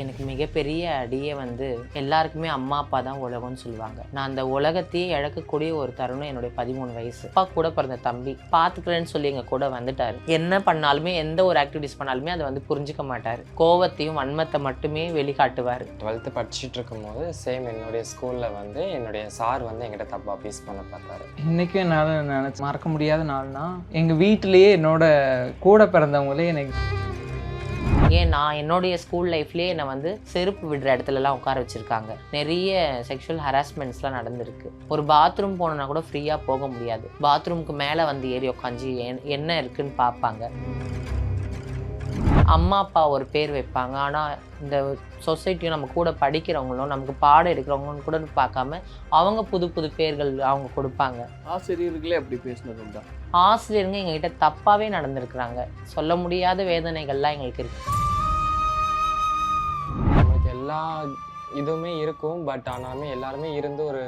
எனக்கு மிகப்பெரிய அடியே வந்து எல்லாருக்குமே அம்மா அப்பா தான் உலகம்னு சொல்லுவாங்க. நான் அந்த உலகத்தையே இழக்கக்கூடிய ஒரு தருணம் என்னுடைய பதிமூணு வயசு. அப்பா கூட பிறந்த தம்பி. பார்த்துக்கிறேன்னு சொல்லி எங்கள் கூட வந்துட்டார். என்ன பண்ணாலுமே எந்த ஒரு ஆக்டிவிட்டிஸ் பண்ணாலுமே அதை வந்து புரிஞ்சுக்க மாட்டார். கோவத்தையும் வன்மத்தை மட்டுமே வெளிக்காட்டுவார். டுவெல்த்து படிச்சுட்டு இருக்கும்போது சேம் என்னுடைய ஸ்கூலில் வந்து என்னுடைய சார் வந்து என்கிட்ட தப்பாக பீஸ் பண்ண பார்த்தாரு. இன்றைக்கும் என்னால் நினச்சி மறக்க முடியாத நாள்னா எங்கள் வீட்டிலேயே என்னோட கூட பிறந்தவங்களே எனக்கு ஏன் நான் என்னுடைய ஸ்கூல் லைஃப்லேயே என்னை வந்து செருப்பு விடுற இடத்துலலாம் உட்கார வச்சுருக்காங்க. நிறைய செக்ஷுவல் ஹராஸ்மெண்ட்ஸ்லாம் நடந்திருக்கு. ஒரு பாத்ரூம் போனோன்னா கூட ஃப்ரீயாக போக முடியாது. பாத்ரூமுக்கு மேலே வந்து ஏறி உட்காந்து என்ன இருக்குன்னு பார்ப்பாங்க. அம்மா அப்பா ஒரு பேர் வைப்பாங்க. ஆனால் இந்த சொசைட்டியும் நம்ம கூட படிக்கிறவங்களும் நமக்கு பாடம் எடுக்கிறவங்களும் கூட பார்க்காம அவங்க புது புது பேர்கள் அவங்க கொடுப்பாங்க. ஆசிரியர்களே அப்படி பேசினது ஆசிரியருங்க எங்ககிட்ட தப்பாகவே நடந்திருக்கிறாங்க. சொல்ல முடியாத வேதனைகள்லாம் எங்களுக்கு இருக்கு. நம்மளுக்கு எல்லா இதுவுமே இருக்கும். பட் ஆனாலுமே எல்லாருமே இருந்து ஒரு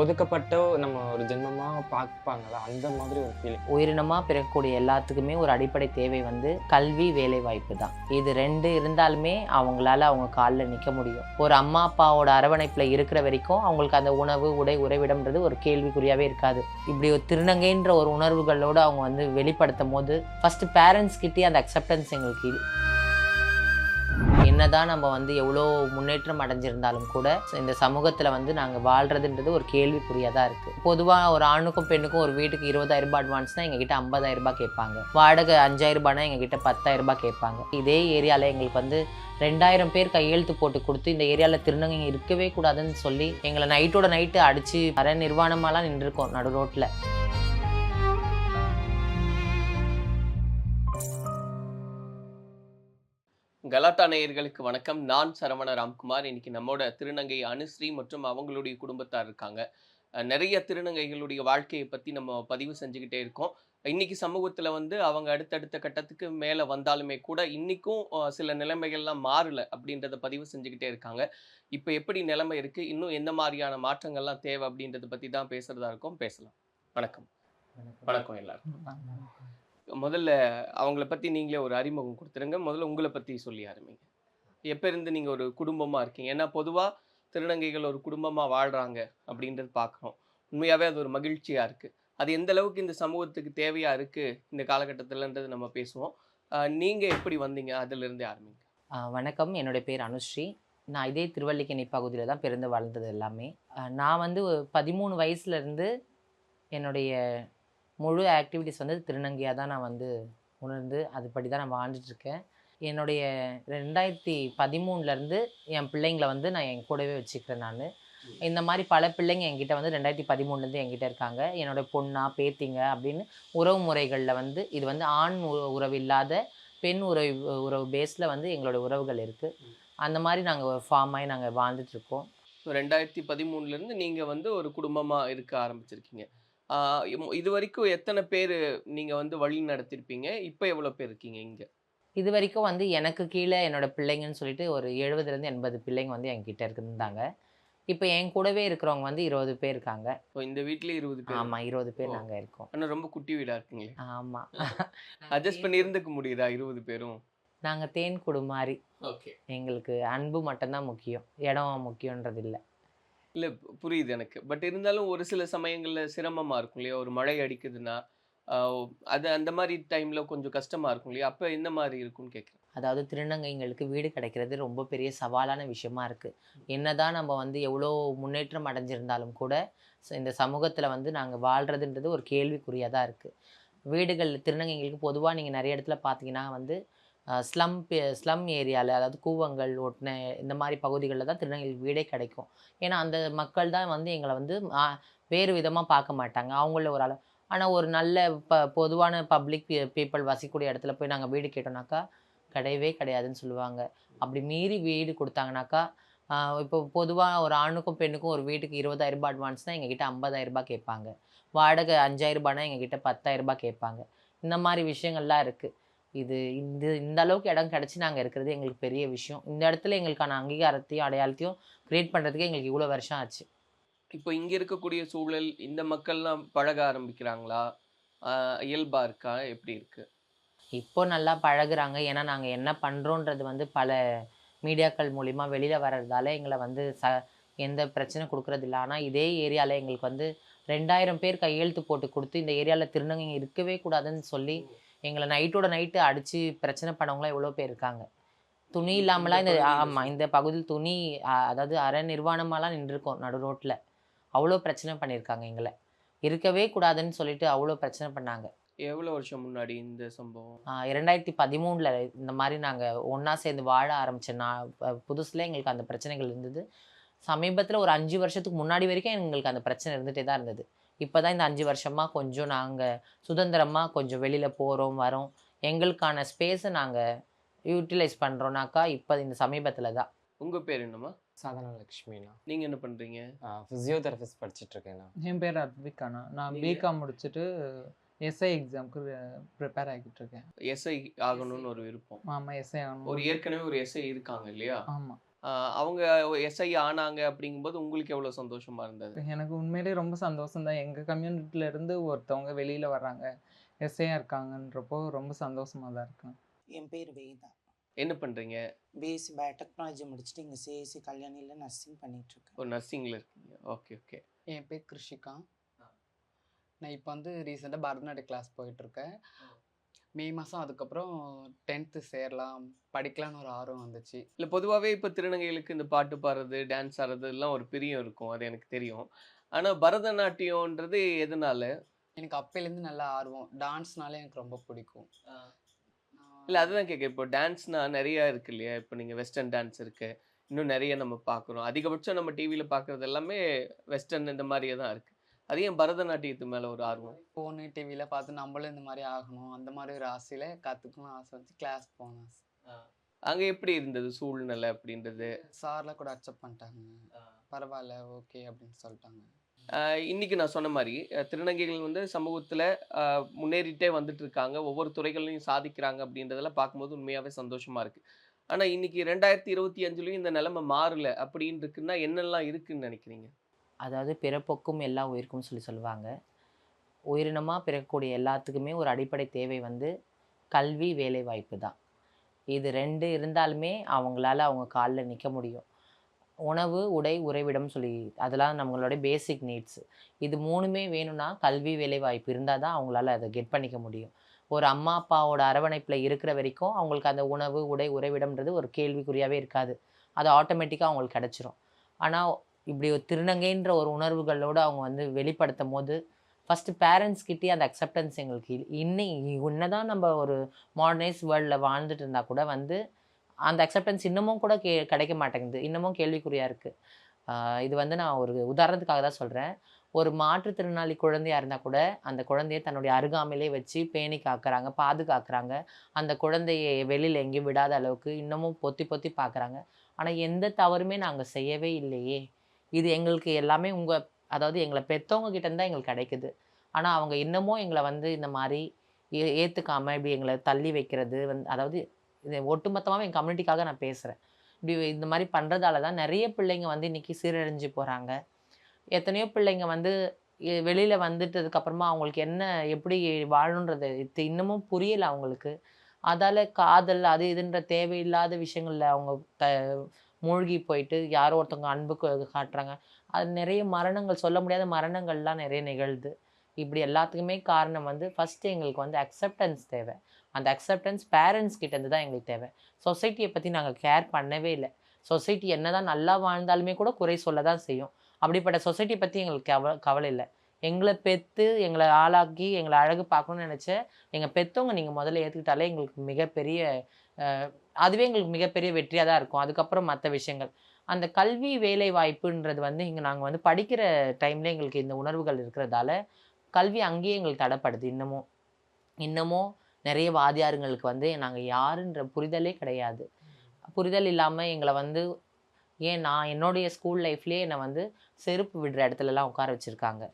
ஒதுக்கப்பட்ட நம்ம ஒரு ஜென்மமாக பார்ப்பாங்கல்ல அந்த மாதிரி ஒரு ஃபீலிங் உயிரினமாக பிறக்கக்கூடிய எல்லாத்துக்குமே ஒரு அடிப்படை தேவை வந்து கல்வி வேலை வாய்ப்பு தான். இது ரெண்டு இருந்தாலுமே அவங்களால அவங்க காலில் நிற்க முடியும். ஒரு அம்மா அப்பாவோட அரவணைப்பில் இருக்கிற வரைக்கும் அவங்களுக்கு அந்த உணவு உடை உறைவிடம்ன்றது ஒரு கேள்விக்குறியாகவே இருக்காது. இப்படி ஒரு திருநங்கைன்ற ஒரு உணர்வுகளோடு அவங்க வந்து வெளிப்படுத்தும் போது ஃபஸ்ட்டு பேரண்ட்ஸ் கிட்டே அந்த அக்செப்டன்ஸ் எங்களுக்கு என்னதான் நம்ம வந்து எவ்வளோ முன்னேற்றம் அடைஞ்சிருந்தாலும் கூட இந்த சமூகத்தில் வந்து நாங்கள் வாழ்கிறதுன்றது ஒரு கேள்விக்குறியாக தான் இருக்குது பொதுவாக ஒரு ஆணுக்கும் பெண்ணுக்கும் ஒரு வீட்டுக்கு இருபதாயிரம் ரூபாய் அட்வான்ஸ்னால் எங்ககிட்ட ஐம்பதாயிரம் ரூபாய் கேட்பாங்க. வாடகை அஞ்சாயிரம் ரூபாய்னா எங்ககிட்ட பத்தாயிரம் ரூபாய் கேட்பாங்க. இதே ஏரியாவில் எங்களுக்கு வந்து ரெண்டாயிரம் பேர் கையெழுத்து போட்டு கொடுத்து இந்த ஏரியாவில் திருநங்கை இருக்கவே கூடாதுன்னு சொல்லி எங்களை நைட்டோட நைட்டு அடித்து வர நிர்வாணமாலாம் நின்றுருக்கோம் நடு ரோட்டில் கலாட்டா நேயர்களுக்கு வணக்கம். நான் சரவண ராம்குமார். இன்னைக்கு நம்மோட திருநங்கை அனுஸ்ரீ மற்றும் அவங்களுடைய குடும்பத்தார் இருக்காங்க. நிறைய திருநங்கைகளுடைய வாழ்க்கையை பத்தி நம்ம பதிவு செஞ்சுக்கிட்டே இருக்கோம். இன்னைக்கு சமூகத்துல வந்து அவங்க அடுத்தடுத்த கட்டத்துக்கு மேல வந்தாலுமே கூட இன்னைக்கும் சில நிலைமைகள்லாம் மாறல அப்படின்றத பதிவு செஞ்சுக்கிட்டே இருக்காங்க. இப்போ எப்படி நிலைமை இருக்கு? இன்னும் எந்த மாதிரியான மாற்றங்கள்லாம் தேவை அப்படின்றத பத்தி தான் பேசுறதா இருக்கோம். பேசலாம். வணக்கம். வணக்கம். எல்லாரும் முதல்ல அவங்கள பற்றி நீங்களே ஒரு அறிமுகம் கொடுத்துருங்க. முதல்ல உங்களை பற்றி சொல்லி ஆரம்பிங்க. எப்போருந்து இருந்து ஒரு குடும்பமாக இருக்கீங்க? ஏன்னா பொதுவாக திருநங்கைகள் ஒரு குடும்பமாக வாழ்கிறாங்க அப்படின்றது பார்க்குறோம் உண்மையாகவே அது ஒரு மகிழ்ச்சியாக இருக்குது அது எந்த அளவுக்கு இந்த சமூகத்துக்கு தேவையாக இருக்குது இந்த காலகட்டத்தில்ன்றது நம்ம பேசுவோம். நீங்கள் எப்படி வந்தீங்க? அதிலிருந்தே ஆரம்பிங்க. வணக்கம். என்னுடைய பேர் அனுஸ்ரீ. நான் இதே திருவல்லிக்கேணி பகுதியில் தான் பிறந்து வளர்ந்தது எல்லாமே. நான் வந்து ஒரு பதிமூணு வயசுலேருந்து என்னுடைய முழு ஆக்டிவிட்டிஸ் வந்து திருநங்கையாக தான் நான் வந்து உணர்ந்து அதுபடி தான் நான் வாழ்ந்துட்டுருக்கேன். என்னுடைய ரெண்டாயிரத்தி பதிமூணுலேருந்து என் பிள்ளைங்களை வந்து நான் என் கூடவே வச்சுக்கிறேன் நான். இந்த மாதிரி பல பிள்ளைங்க என்கிட்ட வந்து ரெண்டாயிரத்தி பதிமூணுலேருந்து என்கிட்ட இருக்காங்க. என்னோட பொண்ணா பேத்திங்க அப்படின்னு உறவு முறைகளில் வந்து இது வந்து ஆண் உறவு இல்லாத பெண் உறவு உறவு பேஸில் வந்து எங்களோட உறவுகள் இருக்குது அந்த மாதிரி நாங்கள் ஃபார்ம் ஆகி நாங்கள் வாழ்ந்துட்டுருக்கோம். ஸோ ரெண்டாயிரத்தி பதிமூணுலேருந்து நீங்கள் வந்து ஒரு குடும்பமாக இருக்க ஆரம்பிச்சிருக்கீங்க. இது வரைக்கும் எத்தனை பேர் நீங்க வந்து வழி நடத்திருப்பீங்க? இப்போ எவ்வளவு பேர் இருக்கீங்க இங்க? இது வரைக்கும் வந்து எனக்கு கீழே என்னோட பிள்ளைங்கன்னு சொல்லிட்டு ஒரு எழுபதுலேருந்து எண்பது பிள்ளைங்க வந்து என்கிட்ட இருந்தாங்க இப்போ என் கூடவே இருக்கிறவங்க வந்து இருபது பேர் இருக்காங்க. இப்போ இந்த வீட்லயே இருபது பேர்? ஆமாம் இருபது பேர். நாங்கள் இருக்கோம். ஆனா ரொம்ப குட்டி வீடா இருக்குங்களே? ஆமாம் அட்ஜஸ்ட் பண்ணி இருந்துக்க முடியுதா இருபது பேரும்? நாங்கள் தேன் குடு மாதிரி ஓகே. எங்களுக்கு அன்பு மட்டும்தான் முக்கியம். இடம் முக்கியன்றது இல்லை இல்லை பு- புரியுது எனக்கு. பட் இருந்தாலும் ஒரு சில சமயங்களில் சிரமமாக இருக்கும் இல்லையா? ஒரு மழை அடிக்குதுன்னா அது அந்த மாதிரி டைமில் கொஞ்சம் கஷ்டமாக இருக்கும் இல்லையா? அப்போ என்ன மாதிரி இருக்கும்னு கேட்குறேன் அதாவது திருநங்கைங்களுக்கு வீடு கிடைக்கிறது ரொம்ப பெரிய சவாலான விஷயமா இருக்குது என்னதான் நம்ம வந்து எவ்வளோ முன்னேற்றம் அடைஞ்சிருந்தாலும் கூட ச- இந்த சமூகத்தில் வந்து நாங்கள் வாழ்கிறதுன்றது ஒரு கேள்விக்குறியாக தான் இருக்குது வீடுகள் திருநங்கைங்களுக்கு பொதுவாக நீங்கள் நிறைய இடத்துல பார்த்தீங்கன்னா வந்து ஸ்லம் ஸ்லம் ஏரியாவில் அதாவது கூவங்கள் ஒட்டின இந்த மாதிரி பகுதிகளில் தான் திருநங்கைகளுக்கு வீடே கிடைக்கும். ஏன்னா அந்த மக்கள் தான் வந்து எங்களை வந்து வேறு விதமாக பார்க்க மாட்டாங்க. அவங்கள ஒரு அளவு ஆனால் ஒரு நல்ல ப பொதுவான பப்ளிக் பீப்புள் வசிக்கக்கூடிய இடத்துல போய் நாங்கள் வீடு கேட்டோம்னாக்கா கிடையவே கிடையாதுன்னு சொல்லுவாங்க. அப்படி மீறி வீடு கொடுத்தாங்கனாக்கா இப்போ பொதுவாக ஒரு ஆணுக்கும் பெண்ணுக்கும் ஒரு வீட்டுக்கு இருபதாயிரம் ரூபாய் அட்வான்ஸ்னால் எங்ககிட்ட ஐம்பதாயிரம் ரூபாய் கேட்பாங்க. வாடகை அஞ்சாயிரம் ரூபாய்னா எங்ககிட்ட பத்தாயிரம் ரூபாய் கேட்பாங்க. இந்த மாதிரி விஷயங்கள்லாம் இருக்குது இது இந்த இந்த அளவுக்கு இடம் கிடச்சி நாங்கள் இருக்கிறது எங்களுக்கு பெரிய விஷயம். இந்த இடத்துல எங்களுக்கான அங்கீகாரத்தையும் அடையாளத்தையும் க்ரியேட் பண்ணுறதுக்கு எங்களுக்கு இவ்வளோ வருஷம் ஆச்சு. இப்போ இங்க இருக்கக்கூடிய சூழல் இந்த மக்கள்லாம் பழக ஆரம்பிக்கிறாங்களா? ஆஹ் இயல்பா இருக்கா? எப்படி இருக்கு? இப்போ நல்லா பழகுறாங்க. ஏன்னா நாங்கள் என்ன பண்ணுறோன்றது வந்து பல மீடியாக்கள் மூலிமா வெளியில் வர்றதால எங்களை வந்து ச எந்த பிரச்சனை கொடுக்கறது இல்லை. ஆனால் இதே ஏரியாவில் எங்களுக்கு வந்து ரெண்டாயிரம் பேர் கையெழுத்து போட்டு கொடுத்து இந்த ஏரியாவில் திருநங்கை இருக்கவே கூடாதுன்னு சொல்லி எங்களை நைட்டோட நைட்டு அடித்து பிரச்சனை பண்ணவங்களாம் எவ்வளோ பேர் இருக்காங்க. துணி இல்லாமலாம் இந்த ஆமாம் இந்த பகுதியில் துணி அதாவது அரை நிர்வாணமாலாம் நின்றுருக்கோம் நடு ரோட்டில் அவ்வளோ பிரச்சனை பண்ணியிருக்காங்க எங்களை. இருக்கவே கூடாதுன்னு சொல்லிட்டு அவ்வளோ பிரச்சனை பண்ணாங்க. எவ்வளவு வருஷம் முன்னாடி இந்த சம்பவம்? இரண்டாயிரத்தி பதிமூணில் இந்த மாதிரி நாங்கள் ஒன்றா சேர்ந்து வாழ ஆரம்பிச்ச நான் புதுசில் எங்களுக்கு அந்த பிரச்சனைகள் இருந்தது. சமீபத்தில் ஒரு அஞ்சு வருஷத்துக்கு முன்னாடி வரைக்கும் எங்களுக்கு அந்த பிரச்சனை இருந்துகிட்டே தான் இருந்தது. இப்போ தான் இந்த அஞ்சு வருஷமாக கொஞ்சம் நாங்கள் சுதந்திரமாக கொஞ்சம் வெளியில் போகிறோம் வரோம். எங்களுக்கான ஸ்பேஸை நாங்கள் யூட்டிலைஸ் பண்ணுறோன்னாக்கா இப்போ இந்த சமீபத்தில் தான் உங்க பேர் என்னம்மா? சாதாரண லக்ஷ்மிண்ணா நீங்க என்ன பண்றீங்க? ஃபிசியோதெரபிஸ்ட் படிச்சுட்டு இருக்கேண்ணா என் பேர் அத்விகாண்ணா நான்? பிகாம் முடிச்சுட்டு எஸ்ஐ எக்ஸாமுக்கு ப்ரிப்பேர் ஆகிட்டு இருக்கேன் எஸ்ஐ ஆகணும்னு ஒரு விருப்பம். ஆமாம் எஸ்ஐ ஒரு ஆகணும் ஏற்கனவே ஒரு எஸ்ஐ இருக்காங்க இல்லையா? ஆமாம் அவங்க எஸ்ஐ ஆனாங்க அப்படிங்கும்போது உங்களுக்கு எவ்வளவு சந்தோஷமா இருந்தது? எனக்கு உண்மையிலேயே ரொம்ப சந்தோஷம் தான். எங்கள் கம்யூனிட்டில இருந்து ஒருத்தவங்க வெளியில் வர்றாங்க எஸ்ஐயாக இருக்காங்கன்றப்போ ரொம்ப சந்தோஷமாக தான் இருக்கேன் என் பேர் வேதா என்ன பண்றீங்க? பிஎஸ்சி பயோடெக்னாலஜி முடிச்சுட்டு இங்கே சிஎஸ்சி கல்யாணியில் நர்சிங் பண்ணிட்டு இருக்கேன் ஒரு நர்சிங்ல இருக்கீங்க. ஓகே ஓகே என் பேர் கிருஷிகா. நான் இப்போ வந்து ரீசெண்டாக பரதநாட்டிய கிளாஸ் போயிட்டுருக்கேன். மே மாதம் அதுக்கப்புறம் டென்த்து சேரலாம் படிக்கலான்னு ஒரு ஆர்வம் வந்துச்சு. இல்ல பொதுவாகவே இப்போ திருநங்கைகளுக்கு இந்த பாட்டு பாடுறது டான்ஸ் ஆடுறது எல்லாம் ஒரு பிரியம் இருக்கும் அது எனக்கு தெரியும். ஆனா பரதநாட்டியம்ன்றது எதனால? எனக்கு அப்பையிலேருந்து நல்ல ஆர்வம். டான்ஸ்னாலே எனக்கு ரொம்ப பிடிக்கும். இல்ல அதுதான் கேட்க இப்போ டான்ஸ்னா நிறைய இருக்கு இல்லையா? இப்போ நீங்க வெஸ்டர்ன் டான்ஸ் இருக்கு. இன்னும் நிறைய நம்ம பார்க்குறோம். அதிகபட்சம் நம்ம டிவியில பார்க்குறது எல்லாமே வெஸ்டர்ன் இந்த மாதிரியே தான் இருக்கு. அது ஏன் பரதநாட்டியத்து மேல ஒரு ஆர்வம்? ஃபோனு டிவியில் பார்த்து நம்மளும் இந்த மாதிரி ஆகணும். அந்த மாதிரி ஒரு ஆசையில் கற்றுக்கணும் ஆசை வந்து கிளாஸ் போனேன். அங்க எப்படி இருந்தது சூழ்நிலை அப்படின்றது? சார்லாம் கூட அக்செப்ட் பண்ணிட்டாங்க. பரவாயில்ல ஓகே அப்படின்னு சொல்லிட்டாங்க. ஆஹ் இன்னைக்கு நான் சொன்ன மாதிரி திருநங்கைகள் வந்து சமூகத்துல முன்னேறிட்டே வந்துட்டு இருக்காங்க. ஒவ்வொரு துறைகள்லையும் சாதிக்கிறாங்க அப்படின்றதெல்லாம் பார்க்கும்போது உண்மையாவே சந்தோஷமா இருக்கு. ஆனா இன்னைக்கு ரெண்டாயிரத்தி இருபத்தி அஞ்சுலயும் இந்த நிலைமை மாறல அப்படின்னு இருக்குன்னா என்னெல்லாம் இருக்குன்னு நினைக்கிறீங்க? அதாவது பிறப்புக்கும் எல்லா உயிருக்கும் சொல்லி சொல்லுவாங்க. உயிரினமாக பிறக்கக்கூடிய எல்லாத்துக்குமே ஒரு அடிப்படை தேவை வந்து கல்வி வேலைவாய்ப்பு தான். இது ரெண்டு இருந்தாலுமே அவங்களால அவங்க காலில் நிற்க முடியும். உணவு உடை உறைவிடம் சொல்லி அதெல்லாம் நம்மளோட பேசிக் நீட்ஸ் இது மூணுமே வேணும்னா கல்வி வேலைவாய்ப்பு இருந்தால் தான் அவங்களால அதை கெட் பண்ணிக்க முடியும். ஒரு அம்மா அப்பாவோட அரவணைப்பில் இருக்கிற வரைக்கும் அவங்களுக்கு அந்த உணவு உடை உறைவிடம்ன்றது ஒரு கேள்விக்குறியாகவே இருக்காது. அது ஆட்டோமேட்டிக்காக அவங்களுக்கு கிடச்சிரும். ஆனால் இப்படி ஒரு திருநங்கைன்ற ஒரு உணர்வுகளோடு அவங்க வந்து வெளிப்படுத்தும் போது ஃபஸ்ட்டு பேரண்ட்ஸ்கிட்டே அந்த அக்செப்டன்ஸ் எங்களுக்கு இன்னும் இன்ன தான் நம்ம ஒரு மாடர்னைஸ் வேர்ல்டில் வாழ்ந்துட்டு இருந்தால் கூட வந்து அந்த அக்செப்டன்ஸ் இன்னமும் கூட கே கிடைக்க மாட்டேங்குது. இன்னமும் கேள்விக்குறியாக இருக்குது இது வந்து நான் ஒரு உதாரணத்துக்காக தான் சொல்கிறேன் ஒரு மாற்றுத்திறனாளி குழந்தையாக இருந்தால் கூட அந்த குழந்தைய தன்னுடைய அருகாமையிலே வச்சு பேணி காக்குறாங்க பாதுகாக்கிறாங்க. அந்த குழந்தையை வெளியில் எங்கேயும் விடாத அளவுக்கு இன்னமும் பொத்தி பொத்தி பார்க்குறாங்க ஆனால் எந்த தவறுமே நாங்கள் செய்யவே இல்லையே. இது எங்களுக்கு எல்லாமே உங்கள் அதாவது எங்களை பெற்றவங்க கிட்டேருந்து தான் எங்களுக்கு கிடைக்குது. ஆனால் அவங்க இன்னமும் எங்களை வந்து இந்த மாதிரி ஏ ஏற்றுக்காமல் இப்படி எங்களை தள்ளி வைக்கிறது வந்து அதாவது இது ஒட்டுமொத்தமாகவே என் கம்யூனிட்டிக்காக நான் பேசுகிறேன் இப்படி இந்த மாதிரி பண்ணுறதால தான் நிறைய பிள்ளைங்க வந்து இன்றைக்கி சீரழிஞ்சு போகிறாங்க எத்தனையோ பிள்ளைங்க வந்து வெளியில் வந்துட்டதுக்கப்புறமா அவங்களுக்கு என்ன எப்படி வாழணுன்றது இது இன்னமும் புரியலை அவங்களுக்கு. அதால் காதல் அது இதுன்ற தேவையில்லாத விஷயங்களில் அவங்க த மூழ்கி போயிட்டு யாரோ ஒருத்தவங்க அன்புக்கு காட்டுறாங்க. அது நிறைய மரணங்கள் சொல்ல முடியாத மரணங்கள்லாம் நிறைய நிகழ்து. இப்படி எல்லாத்துக்குமே காரணம் வந்து ஃபஸ்ட்டு எங்களுக்கு வந்து அக்செப்டன்ஸ் தேவை. அந்த அக்செப்டன்ஸ் பேரண்ட்ஸ் கிட்டேருந்து தான் எங்களுக்கு தேவை. சொசைட்டியை பற்றி நாங்கள் கேர் பண்ணவே இல்லை. சொசைட்டி என்னதான் நல்லா வாழ்ந்தாலுமே கூட குறை சொல்ல தான் செய்யும். அப்படிப்பட்ட சொசைட்டி பற்றி எங்களுக்கு கவ கவலை இல்லை. எங்களை பெற்று எங்களை ஆளாக்கி எங்களை அழகு பார்க்கணும்னு நினச்ச எங்கள் பெற்றவங்க நீங்கள் முதல்ல ஏற்றுக்கிட்டாலே எங்களுக்கு மிகப்பெரிய அதுவே எங்களுக்கு மிகப்பெரிய வெற்றியாக தான் இருக்கும். அதுக்கப்புறம் மற்ற விஷயங்கள். அந்த கல்வி வேலை வாய்ப்புன்றது வந்து இங்கே நாங்கள் வந்து படிக்கிற டைமில் எங்களுக்கு இந்த உணர்வுகள் இருக்கிறதால கல்வி அங்கேயே எங்களுக்கு தடைப்படுது. இன்னமும் இன்னமும் நிறைய வாதியாருங்களுக்கு வந்து நாங்கள் யாருன்ற புரிதலே கிடையாது. புரிதல் இல்லாமல் எங்களை வந்து ஏன் நான் என்னுடைய ஸ்கூல் லைஃப்லேயே என்னை வந்து செருப்பு விடுற இடத்துலலாம் உட்கார வச்சுருக்காங்க.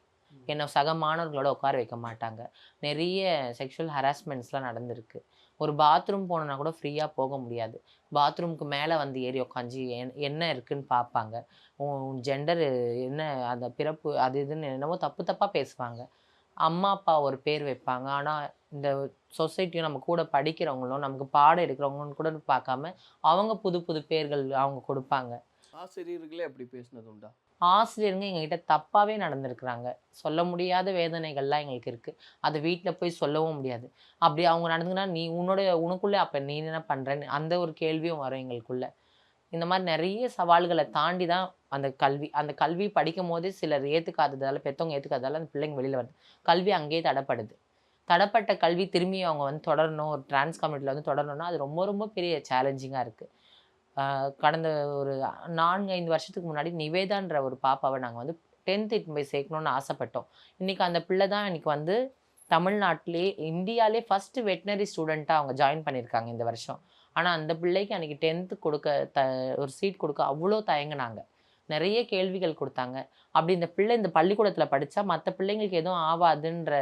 என்னை சக மாணவர்களோட உட்கார வைக்க மாட்டாங்க. நிறைய செக்ஷுவல் ஹராஸ்மெண்ட்ஸ்லாம் நடந்திருக்கு. ஒரு பாத்ரூம் போனோன்னா கூட ஃப்ரீயாக போக முடியாது. பாத்ரூம்க்கு மேலே வந்து ஏறி உட்காந்து என்ன இருக்குன்னு பார்ப்பாங்க உன் ஜெண்டர் என்ன அந்த பிறப்பு அது இதுன்னு என்னமோ தப்பு தப்பாக பேசுவாங்க. அம்மா அப்பா ஒரு பேர் வைப்பாங்க. ஆனால் இந்த சொசைட்டியும் நம்ம கூட படிக்கிறவங்களும் நமக்கு பாடம் எடுக்கிறவங்களும் கூட பார்க்காம அவங்க புது புது பேர்கள் அவங்க கொடுப்பாங்க. ஆசிரியர்களே அப்படி பேசினது உண்டா? ஆசிரியருங்க எங்ககிட்ட தப்பாகவே நடந்திருக்கிறாங்க. சொல்ல முடியாத வேதனைகள்லாம் எங்களுக்கு இருக்குது அதை வீட்டில் போய் சொல்லவும் முடியாது. அப்படி அவங்க நடந்துங்கன்னா நீ உன்னோட உனக்குள்ளே அப்போ நீ என்ன பண்ணுறேன்னு அந்த ஒரு கேள்வியும் வரும் எங்களுக்குள்ள. இந்த மாதிரி நிறைய சவால்களை தாண்டி தான் அந்த கல்வி அந்த கல்வி படிக்கும் போதே சிலர் ஏற்றுக்காததால் பெற்றவங்க ஏற்றுக்காததால் அந்த பிள்ளைங்க வெளியில் வருது. கல்வி அங்கேயே தடைப்படுது. தடைப்பட்ட கல்வி திரும்பி அவங்க வந்து தொடரணும். ஒரு டிரான்ஸ் கம்யூனிட்டியில் வந்து தொடரணும்னா அது ரொம்ப ரொம்ப பெரிய சேலஞ்சிங்காக இருக்குது கடந்த ஒரு நான்கு ஐந்து வருஷத்துக்கு முன்னாடி நிவேதான்ற ஒரு பாப்பாவை நாங்கள் வந்து டென்த் இட்டு போய் சேர்க்கணும்னு ஆசைப்பட்டோம். இன்றைக்கி அந்த பிள்ளை தான் இன்னைக்கு வந்து தமிழ்நாட்டிலே இந்தியாவிலே ஃபஸ்ட்டு வெட்டினரி ஸ்டூடெண்ட்டாக அவங்க ஜாயின் பண்ணியிருக்காங்க இந்த வருஷம். ஆனால் அந்த பிள்ளைக்கு அன்றைக்கி டென்த்து கொடுக்க த ஒரு சீட் கொடுக்க அவ்வளோ தயங்குனாங்க. நிறைய கேள்விகள் கொடுத்தாங்க. அப்படி இந்த பிள்ளை இந்த பள்ளிக்கூடத்தில் படித்தா மற்ற பிள்ளைங்களுக்கு எதுவும் ஆகாதுன்ற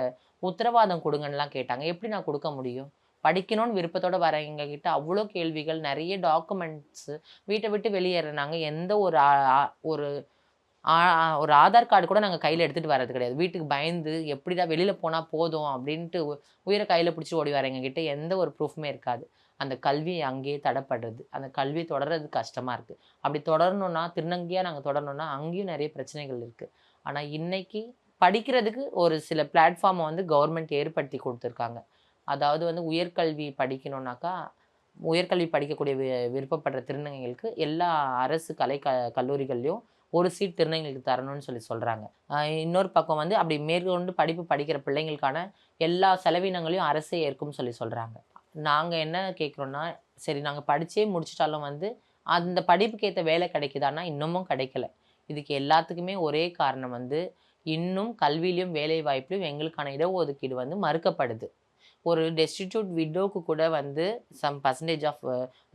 உத்தரவாதம் கொடுங்கன்னெலாம் கேட்டாங்க. எப்படி நான் கொடுக்க முடியும்? படிக்கணும்னு விருப்பத்தோடு வரவங்க கிட்ட அவ்வளோ கேள்விகள் நிறைய டாக்குமெண்ட்ஸு வீட்டை விட்டு வெளியேறினாங்க. எந்த ஒரு ஒரு ஒரு ஆதார் கார்டு கூட நாங்கள் கையில் எடுத்துகிட்டு வர்றது கிடையாது. வீட்டுக்கு பயந்து எப்படிடா வெளியில் போனால் போதும் அப்படின்ட்டு உ- உயிரை கையில் பிடிச்சி ஓடி வரவங்க கிட்ட எந்த ஒரு ப்ரூஃப்மே இருக்காது. அந்த கல்வி அங்கேயே தடைப்படுறது. அந்த கல்வி தொடர்றது கஷ்டமாக இருக்குது அப்படி தொடரணும்னா திருநங்கையாக நாங்கள் தொடரணும்னா அங்கேயும் நிறைய பிரச்சனைகள் இருக்குது ஆனால் இன்றைக்கி படிக்கிறதுக்கு ஒரு சில பிளாட்ஃபார்மை வந்து கவர்மெண்ட் ஏற்படுத்தி கொடுத்துருக்காங்க. அதாவது வந்து உயர்கல்வி படிக்கணுன்னாக்கா உயர்கல்வி படிக்கக்கூடிய வி- விருப்பப்படுற திருநங்கைகளுக்கு எல்லா அரசு கலை க கல்லூரிகள்லையும் ஒரு சீட் திருநங்கைகளுக்கு தரணும்னு சொல்லி சொல்கிறாங்க இன்னொரு பக்கம் வந்து அப்படி மேற்கொண்டு படிப்பு படிக்கிற பிள்ளைங்களுக்கான எல்லா செலவினங்களையும் அரசே ஏற்கும்னு சொல்லி சொல்கிறாங்க நாங்கள் என்ன கேட்குறோன்னா சரி நாங்கள் படித்தே முடிச்சிட்டாலும் வந்து அந்த படிப்புக்கு ஏற்ற வேலை கிடைக்குதான்னா இன்னமும் கிடைக்கல. இதுக்கு எல்லாத்துக்குமே ஒரே காரணம் வந்து இன்னும் கல்வியிலையும் வேலை வாய்ப்புலையும் எங்களுக்கான இடஒதுக்கீடு வந்து மறுக்கப்படுது. ஒரு டெஸ்டிடியூட் விடோக்கு கூட வந்து சம் பர்சன்டேஜ் ஆஃப்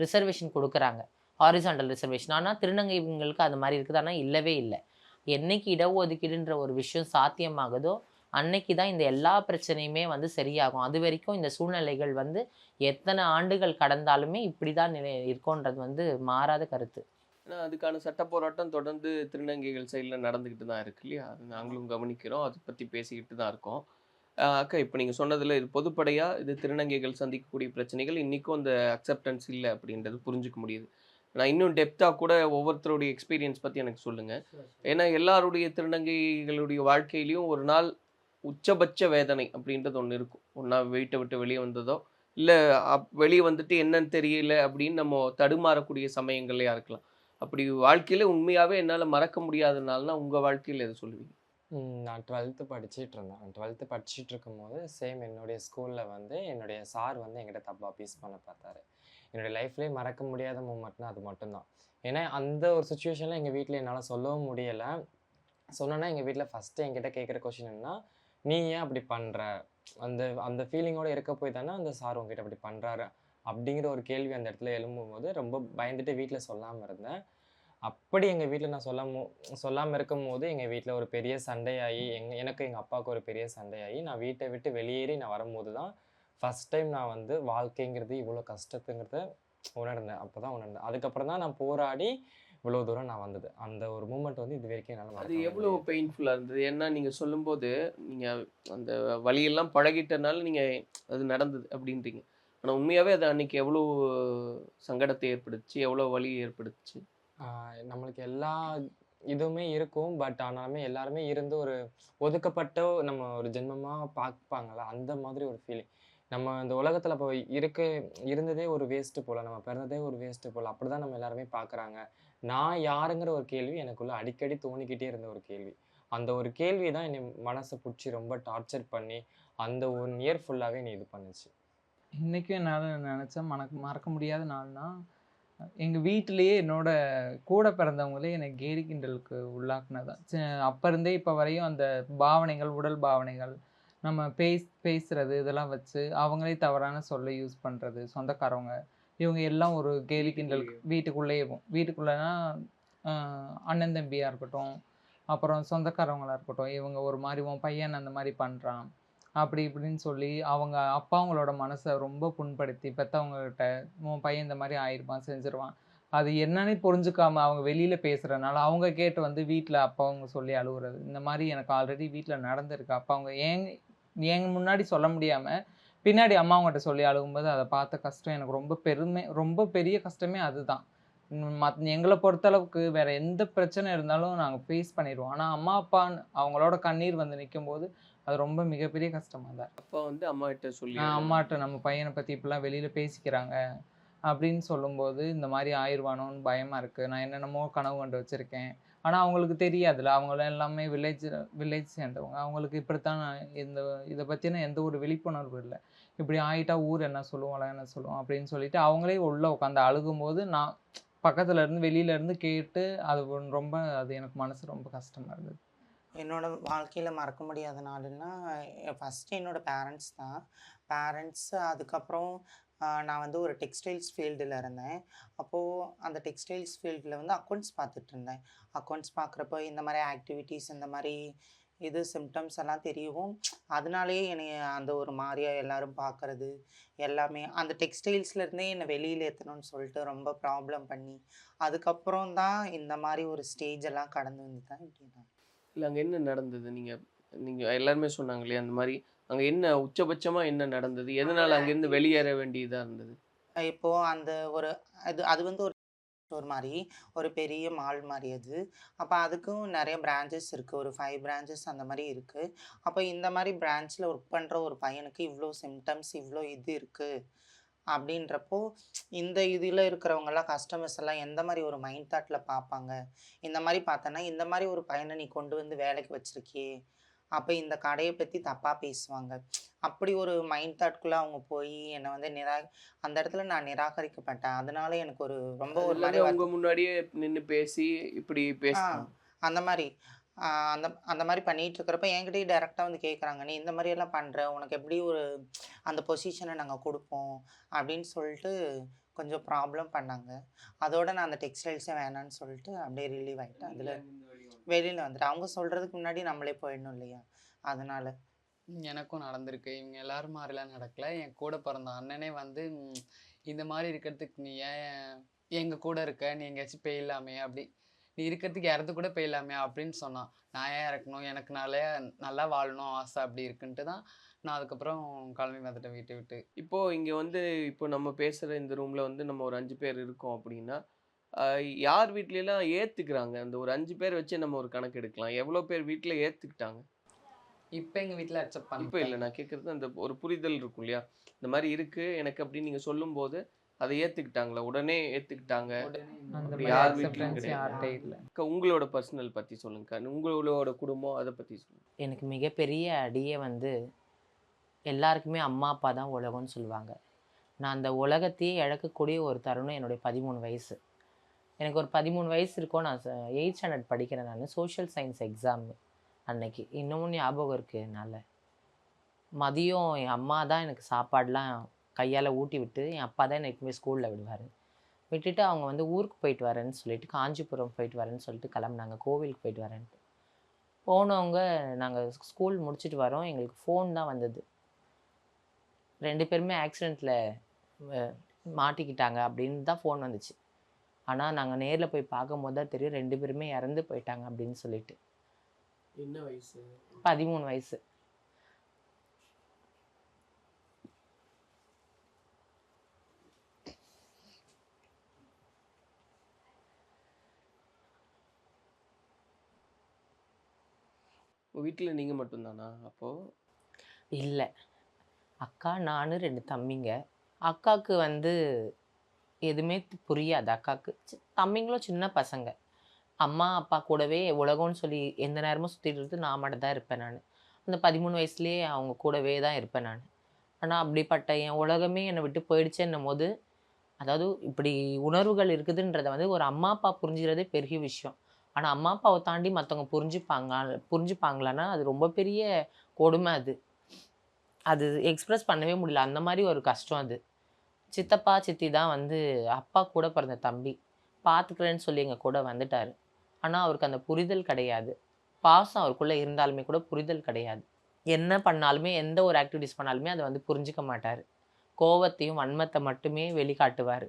ரிசர்வேஷன் கொடுக்குறாங்க. ஹாரிசாண்டல் ரிசர்வேஷன் ஆனால் திருநங்கைங்களுக்கு அது மாதிரி இருக்குது. ஆனால் இல்லவே இல்லை. என்னைக்கு இடஒதுக்கீடுன்ற ஒரு விஷயம் சாத்தியமாகுதோ அன்னைக்கு தான் இந்த எல்லா பிரச்சனையுமே வந்து சரியாகும். அது வரைக்கும் இந்த சூழ்நிலைகள் வந்து எத்தனை ஆண்டுகள் கடந்தாலுமே இப்படி தான் நிலை இருக்கோன்றது வந்து மாறாத கருத்து. ஏன்னா அதுக்கான சட்ட போராட்டம் தொடர்ந்து திருநங்கைகள் சைடில் நடந்துக்கிட்டு தான் இருக்கு இல்லையா? அது நாங்களும் கவனிக்கிறோம். அதை பற்றி பேசிக்கிட்டு தான் இருக்கோம். அக்கா இப்போ நீங்கள் சொன்னதில் இது பொதுப்படையாக இது திருநங்கைகள் சந்திக்கக்கூடிய பிரச்சனைகள். இன்றைக்கும் அந்த அக்செப்டன்ஸ் இல்லை அப்படின்றது புரிஞ்சுக்க முடியுது. நான் இன்னும் டெப்த்தாக கூட ஒவ்வொருத்தருடைய எக்ஸ்பீரியன்ஸ் பற்றி எனக்கு சொல்லுங்கள் ஏன்னா எல்லாருடைய திருநங்கைகளுடைய வாழ்க்கையிலையும் ஒரு நாள் உச்சபட்ச வேதனை அப்படின்றது ஒன்று இருக்கும். ஒன்றா வீட்டை விட்டு வெளியே வந்ததோ இல்லை வெளியே வந்துட்டு என்னன்னு தெரியல அப்படின்னு நம்ம தடுமாறக்கூடிய சமயங்கள்லையா இருக்கலாம். அப்படி வாழ்க்கையில் உண்மையாகவே என்னால் மறக்க முடியாதனாலனா உங்கள் வாழ்க்கையில் எதை சொல்லுவீங்க? நான் டுவெல்த்து படிச்சுட்டு இருந்தேன் டுவெல்த்து படிச்சிட்டு இருக்கும்போது சேம் என்னுடைய ஸ்கூலில் வந்து என்னுடைய சார் வந்து என்கிட்ட தப்பாக பீஸ் பண்ண பார்த்தாரு என்னுடைய லைஃப்லேயே மறக்க முடியாத மூமெண்ட்னா அது மட்டும்தான். ஏன்னா அந்த ஒரு சுச்சுவேஷனில் எங்கள் வீட்டில் என்னால் சொல்லவும் முடியலை. சொன்னேன்னா எங்கள் வீட்டில் ஃபஸ்ட்டு என்கிட்ட கேட்குற கொஷின் என்னன்னா நீ ஏன் அப்படி பண்ணுற அந்த அந்த ஃபீலிங்கோடு இருக்க போய் தானே அந்த சார் உங்ககிட்ட அப்படி பண்ணுறாரு அப்படிங்கிற ஒரு கேள்வி அந்த இடத்துல எழும்பும்போது ரொம்ப பயந்துட்டு வீட்டில் சொல்லாமல் இருந்தேன். அப்படி எங்கள் வீட்டில் நான் சொல்லாம சொல்லாமல் இருக்கும்போது எங்கள் வீட்டில் ஒரு பெரிய சண்டையாகி எங்க எனக்கு எங்கள் அப்பாவுக்கு ஒரு பெரிய சண்டையாகி நான் வீட்டை விட்டு வெளியேறி நான் வரும்போது தான் ஃபஸ்ட் டைம் நான் வந்து வாழ்க்கைங்கிறது இவ்வளோ கஷ்டத்துங்கிறத உணர்ந்தேன். அப்போ தான் உணர்ந்தேன். அதுக்கப்புறம் தான் நான் போராடி இவ்வளோ தூரம் நான் வந்தது. அந்த ஒரு மூமெண்ட் வந்து இது வரைக்கும் என்னால் அது எவ்வளோ. பெயின்ஃபுல்லாக இருந்தது? ஏன்னா நீங்கள் சொல்லும்போது நீங்கள் அந்த வழியெல்லாம் பழகிட்டனால நீங்கள் அது நடந்தது அப்படின்றீங்க. ஆனால் உண்மையாகவே அது அன்னைக்கு எவ்வளோ சங்கடத்தை ஏற்படுத்துச்சு? எவ்வளோ வலி ஏற்படுத்துச்சு? நம்மளுக்கு எல்லா இதுவுமே இருக்கும். பட் ஆனாலுமே எல்லாருமே இருந்து ஒரு ஒதுக்கப்பட்ட நம்ம ஒரு ஜென்மமாக பார்ப்பாங்களா அந்த மாதிரி ஒரு ஃபீலிங் நம்ம இந்த உலகத்தில் இப்போ இருக்க இருந்ததே ஒரு வேஸ்ட்டு போல் நம்ம பிறந்ததே ஒரு வேஸ்ட்டு போல் அப்படி தான் நம்ம எல்லாருமே பார்க்குறாங்க. நான் யாருங்கிற ஒரு கேள்வி எனக்குள்ளே அடிக்கடி தோணிக்கிட்டே இருந்த ஒரு கேள்வி. அந்த ஒரு கேள்வி தான் என்னை மனசை பிடிச்சி ரொம்ப டார்ச்சர் பண்ணி அந்த ஒன் இயர் ஃபுல்லாகவே நீ இது பண்ணுச்சு. இன்றைக்கும் என்னால் நினச்சா மனக்கு மறக்க முடியாத நாள்னால் எங்கள் வீட்டிலேயே என்னோட கூட பிறந்தவங்களே என்னை கேலி கிண்டலுக்கு உள்ளாக்குனதான் அப்போ இருந்தே இப்போ வரையும் அந்த பாவனைகள் உடல் பாவனைகள் நம்ம பேஸ் பேசுறது இதெல்லாம் வச்சு அவங்களே தவறான சொல்ல யூஸ் பண்ணுறது சொந்தக்காரவங்க இவங்க எல்லாம் ஒரு கேலி கிண்டல் வீட்டுக்குள்ளேயே வீட்டுக்குள்ளேனா அண்ணன் தம்பியாக இருக்கட்டும் அப்புறம் சொந்தக்காரவங்களா இருக்கட்டும் இவங்க ஒரு மாதிரி உன் பையன் அந்த மாதிரி பண்ணுறான் அப்படி இப்படின்னு சொல்லி அவங்க அப்பாங்களோட மனசை ரொம்ப புண்படுத்தி பெற்றவங்ககிட்ட உன் பையன் இந்த மாதிரி ஆயிருப்பான் செஞ்சிருவான். அது என்னன்னு புரிஞ்சுக்காம அவங்க வெளியில் பேசுகிறனால அவங்க கேட்டு வந்து வீட்டில் அப்பா அவங்க சொல்லி அழுகுறது இந்த மாதிரி எனக்கு ஆல்ரெடி வீட்டில் நடந்திருக்கு. அப்போ அவங்க ஏன் எங்க முன்னாடி சொல்ல முடியாமல் பின்னாடி அம்மா அவங்ககிட்ட சொல்லி அழுகும்போது அதை பார்த்த கஷ்டம் எனக்கு ரொம்ப பெருமை ரொம்ப பெரிய கஷ்டமே அதுதான். மத் எங்களை பொறுத்தளவுக்கு வேற எந்த பிரச்சனை இருந்தாலும் நாங்கள் ஃபேஸ் பண்ணிடுவோம் ஆனால் அம்மா அப்பா அவங்களோட கண்ணீர் வந்து நிற்கும் போது அது ரொம்ப மிகப்பெரிய கஷ்டமா தான் அப்பா வந்து அம்மா கிட்ட சொல்லி அம்மாட்ட நம்ம பையனை பற்றி இப்படிலாம் வெளியில் பேசிக்கிறாங்க அப்படின்னு சொல்லும்போது இந்த மாதிரி ஆயிடுவானோன்னு பயமாக இருக்குது நான் என்னென்னமோ கனவு கண்டு வச்சுருக்கேன். ஆனால் அவங்களுக்கு தெரியாதுல்ல. அவங்கள எல்லாமே வில்லேஜ் வில்லேஜ் சேர்ந்தவங்க. அவங்களுக்கு இப்படித்தான் இந்த இதை பற்றின எந்த ஒரு விழிப்புணர்வு இல்லை. இப்படி ஆயிட்டா ஊர் என்ன சொல்லுவாங்களா என்ன சொல்லுவோம் அப்படின்னு சொல்லிட்டு அவங்களே உள்ளே உட்காந்து அழுகும்போது நான் பக்கத்துல இருந்து வெளியில இருந்து கேட்டு அது ரொம்ப அது எனக்கு மனசு ரொம்ப கஷ்டமா இருந்தது. என்னோட வாழ்க்கையில் மறக்க முடியாத நாளுன்னா ஃபஸ்ட்டு என்னோட பேரண்ட்ஸ் தான். பேரண்ட்ஸ் அதுக்கப்புறம் நான் வந்து ஒரு டெக்ஸ்டைல்ஸ் ஃபீல்டில் இருந்தேன். அப்போது அந்த டெக்ஸ்டைல்ஸ் ஃபீல்டில் வந்து அக்கௌண்ட்ஸ் பார்த்துட்டு இருந்தேன். அக்கௌண்ட்ஸ் பார்க்குறப்போ இந்த மாதிரி ஆக்டிவிட்டீஸ் இந்த மாதிரி இது சிம்டம்ஸ் எல்லாம் தெரியவும் அதனாலேயே என்னை அந்த ஒரு மாதிரியா எல்லாரும் பார்க்கறது எல்லாமே. அந்த டெக்ஸ்டைல்ஸ்லேருந்தே என்னை வெளியில் ஏற்றணும்னு சொல்லிட்டு ரொம்ப ப்ராப்ளம் பண்ணி அதுக்கப்புறம் தான் இந்த மாதிரி ஒரு ஸ்டேஜ் எல்லாம் கடந்து வந்து தான். இப்படி இல்லை அங்கே என்ன நடந்தது? நீங்கள் நீங்கள் எல்லாருமே சொன்னாங்க இல்லையா அந்த மாதிரி அங்கே என்ன உச்சபட்சமாக என்ன நடந்தது? எதனால் அங்கேருந்து வெளியேற வேண்டியதாக இருந்தது? இப்போ அந்த ஒரு அது அது வந்து ஒரு ஒரு மாதிரி ஒரு பெரிய மால் மாதிரி அது. அப்போ அதுக்கும் நிறைய பிரான்ச்சஸ் இருக்குது ஒரு ஃபைவ் பிரான்ச்சஸ் அந்த மாதிரி இருக்குது அப்போ இந்த மாதிரி பிரான்ச்சில் ஒர்க் பண்ணுற ஒரு பையனுக்கு இவ்வளோ சிம்டம்ஸ் இவ்வளோ இது இருக்குது அப்படின்றப்போ இந்த இதில் இருக்கிறவங்கெல்லாம் கஸ்டமர்ஸ் எல்லாம் எந்த மாதிரி ஒரு மைண்ட் தாட்டில் பார்ப்பாங்க இந்த மாதிரி பார்த்தோன்னா இந்த மாதிரி ஒரு பையனை நீ கொண்டு வந்து வேலைக்கு வச்சிருக்கியே. அப்போ இந்த கடையை பற்றி தப்பாக பேசுவாங்க. அப்படி ஒரு மைண்ட் தாட்குள்ளே அவங்க போய் என்னை வந்து நிரா அந்த இடத்துல நான் நிராகரிக்கப்பட்டேன். அதனால எனக்கு ஒரு ரொம்ப ஒரு மாதிரி உங்க முன்னாடியே நின்று பேசி இப்படி பேசுறாங்க அந்த மாதிரி. அந்த அந்த மாதிரி பண்ணிட்டு இருக்கிறப்ப என்கிட்டயே டேரெக்டாக வந்து கேட்குறாங்க நீ இந்த மாதிரி எல்லாம் பண்ணுற உனக்கு எப்படி ஒரு அந்த பொசிஷனை நாங்கள் கொடுப்போம்? அப்படின்னு சொல்லிட்டு கொஞ்சம் ப்ராப்ளம் பண்ணாங்க. அதோட நான் அந்த டெக்ஸ்டைல்ஸே வேணான்னு சொல்லிட்டு அப்படியே ரிலீவ் ஆகிட்டேன் அதில் வெளியில் வந்துட்டேன் அவங்க சொல்கிறதுக்கு முன்னாடி நம்மளே போயிடணும் இல்லையா? அதனால. எனக்கும் நடந்திருக்கு. இவங்க எல்லாரும் மாதிரிலாம் நடக்கல. என் கூட பிறந்த அண்ணனே வந்து இந்த மாதிரி இருக்கிறதுக்கு நீ ஏன் எங்க கூட இருக்க? நீ எங்கேயாச்சும் போயிடலாமே அப்படி. நீ இருக்கிறதுக்கு இறந்து கூட போயிடலாமே அப்படின்னு சொன்னான். நான் ஏன் இறக்கணும்? எனக்கு நல்ல நல்லா வாழணும் ஆசை அப்படி இருக்குன்ட்டு தான் நான் அதுக்கப்புறம் கிளம்பி வந்துட்டேன் வீட்டை விட்டு. இப்போ இங்க வந்து இப்போ நம்ம பேசுற இந்த ரூம்ல வந்து நம்ம ஒரு அஞ்சு பேர் இருக்கோம் அப்படின்னா யார் வீட்லலாம் ஏத்துக்கிறாங்க? அந்த ஒரு அஞ்சு பேர் வச்சு நம்ம ஒரு கணக்கு எடுக்கலாம். எவ்வளவு பேர் வீட்ல ஏத்துக்கிட்டாங்க? இப்போ எங்க வீட்டில் அக்செப்ட் இப்போ இல்லை. நான் கேட்குறது அந்த ஒரு புரிதல் இருக்கும் இல்லையா? இந்த மாதிரி இருக்கு. எனக்கு அப்படின்னு நீங்க சொல்லும்போது அதை ஏத்துக்கிட்டாங்களா? உடனே மாதிரி யார் வீட்லயும் உங்களோட பர்சனல் பத்தி சொல்லுங்கக்கா. உங்களோட குடும்பம் அதை பத்தி சொல்லுங்க. எனக்கு மிகப்பெரிய அடியே வந்து எல்லாருக்குமே அம்மா அப்பா தான் உலகம்னு சொல்லுவாங்க. நான் அந்த உலகத்தையே இழக்கக்கூடிய ஒரு தருணம் என்னுடைய பதிமூணு வயசு. எனக்கு ஒரு பதிமூணு வயசு இருக்கும். நான் எயிட் ஸ்டாண்டர்ட் படிக்கிறேன் நான். சோஷியல் சயின்ஸ் எக்ஸாம் அன்னைக்கு. இன்னமும் ஞாபகம் இருக்குது என்னால். மதியம் என் அம்மா தான் எனக்கு சாப்பாடெலாம் கையால் ஊட்டி விட்டு என் அப்பா தான் என்னைக்குமே ஸ்கூலில் விடுவார். விட்டுட்டு அவங்க வந்து ஊருக்கு போயிட்டு வரேன்னு சொல்லிட்டு காஞ்சிபுரம் போயிட்டு வரேன்னு சொல்லிட்டு கிளம்புனாங்க. கோவிலுக்கு போயிட்டு வரேன்ட்டு. போனவங்க நாங்கள் ஸ்கூல் முடிச்சுட்டு வரோம். எங்களுக்கு ஃபோன் தான் வந்தது. ரெண்டு பேருமே ஆக்சிடெண்ட்டில் மாட்டிக்கிட்டாங்க அப்படின்னு தான் ஃபோன் வந்துச்சு. ஆனால் நாங்கள் நேரில் போய் பார்க்கும்போது தான் தெரியும் ரெண்டு பேருமே இறந்து போயிட்டாங்க அப்படின்னு சொல்லிட்டு. என்ன வயசு? பதிமூணு வயசு. வீட்டுல நீங்க மட்டும்தானா அப்போ? இல்லை. அக்கா நான் ரெண்டு தம்பிங்க. அக்காவுக்கு வந்து எதுவுமே புரியாது அக்காவுக்கு தம்பிங்களும் சின்ன பசங்க. அம்மா அப்பா கூடவே உலகம்னு சொல்லி எந்த நேரமும் சுற்றிட்டு இருந்து நான் மட்டும் தான் இருப்பேன் நான். அந்த பதிமூணு வயசுலேயே அவங்க கூடவே தான் இருப்பேன் நான். ஆனால் அப்படிப்பட்ட என் உலகமே என்னை விட்டு போயிடுச்சேன்னும் போது அதாவது இப்படி உணர்வுகள் இருக்குதுன்றத வந்து ஒரு அம்மா அப்பா புரிஞ்சுக்கிறதே பெரிய விஷயம். ஆனால் அம்மா அப்பாவை தாண்டி மற்றவங்க புரிஞ்சுப்பாங்க புரிஞ்சுப்பாங்களான்னா அது ரொம்ப பெரிய கொடுமை அது. அது எக்ஸ்ப்ரெஸ் பண்ணவே முடியல. அந்த மாதிரி ஒரு கஷ்டம் அது. சித்தப்பா சித்தி தான் வந்து அப்பா கூட பிறந்த தம்பி. பார்த்துக்கிறேன்னு சொல்லி எங்கள் கூட வந்துட்டார். ஆனால் அவருக்கு அந்த புரிதல் கிடையாது. பாசம் அவருக்குள்ளே இருந்தாலுமே கூட புரிதல் கிடையாது. என்ன பண்ணாலுமே எந்த ஒரு ஆக்டிவிட்டிஸ் பண்ணாலுமே அதை வந்து புரிஞ்சுக்க மாட்டார். கோவத்தையும் வன்மத்தை மட்டுமே வெளிக்காட்டுவார்.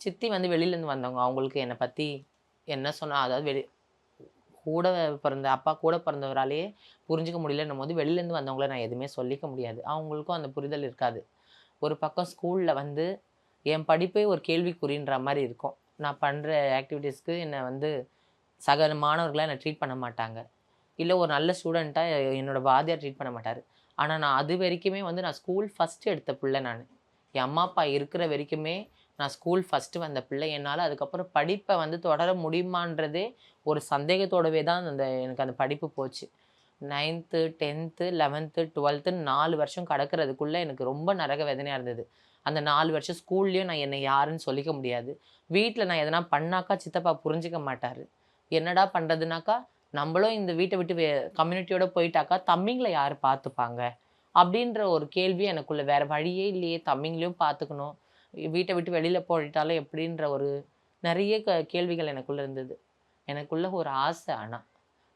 சித்தி வந்து வெளியிலேருந்து வந்தவங்க. அவங்களுக்கு என்னை பற்றி என்ன சொன்னால் அதாவது வெளி கூட பிறந்த அப்பா கூட பிறந்தவராலேயே புரிஞ்சிக்க முடியலன்னும் போது வெளியிலேருந்து வந்தவங்கள நான் எதுவுமே சொல்லிக்க முடியாது. அவங்களுக்கும் அந்த புரிதல் இருக்காது. ஒரு பக்கம் ஸ்கூலில் வந்து என் படிப்பே ஒரு கேள்விக்குறின்ற மாதிரி இருக்கும். நான் பண்ணுற ஆக்டிவிட்டீஸ்க்கு என்னை வந்து சக மாணவர்களாக என்னை ட்ரீட் பண்ண மாட்டாங்க. இல்லை ஒரு நல்ல ஸ்டூடெண்ட்டாக என்னோட வாதியார் ட்ரீட் பண்ண மாட்டார். ஆனால் நான் அது வரைக்குமே வந்து நான் ஸ்கூல் ஃபஸ்ட்டு எடுத்த பிள்ளை நான். என் அம்மா அப்பா இருக்கிற வரைக்குமே நான் ஸ்கூல் ஃபஸ்ட்டு வந்த பிள்ளை. என்னால் அதுக்கப்புறம் படிப்பை வந்து தொடர முடியுமான்றதே ஒரு சந்தேகத்தோடவே தான் அந்த எனக்கு அந்த படிப்பு போச்சு. நைன்த்து டென்த்து லெவன்த்து டுவெல்த்து நாலு வருஷம் கடக்கிறதுக்குள்ளே எனக்கு ரொம்ப நரக வேதனையாக இருந்தது. அந்த நாலு வருஷம் ஸ்கூல்லேயும் நான் என்னை யாருன்னு சொல்லிக்க முடியாது. வீட்டில் நான் எதனா பண்ணாக்கா சித்தப்பா புரிஞ்சிக்க மாட்டார். என்னடா பண்ணுறதுனாக்கா நம்மளும் இந்த வீட்டை விட்டு வே கம்யூனிட்டியோட போயிட்டாக்கா தம்பிங்களை யார் பார்த்துப்பாங்க அப்படின்ற ஒரு கேள்வி எனக்குள்ள வேறு வழியே இல்லையே தம்பிங்களையும் பார்த்துக்கணும் வீட்டை விட்டு வெளியில் போயிட்டாலும் எப்படின்ற ஒரு நிறைய க கேள்விகள் எனக்குள்ளே இருந்தது. எனக்குள்ள ஒரு ஆசை ஆனால்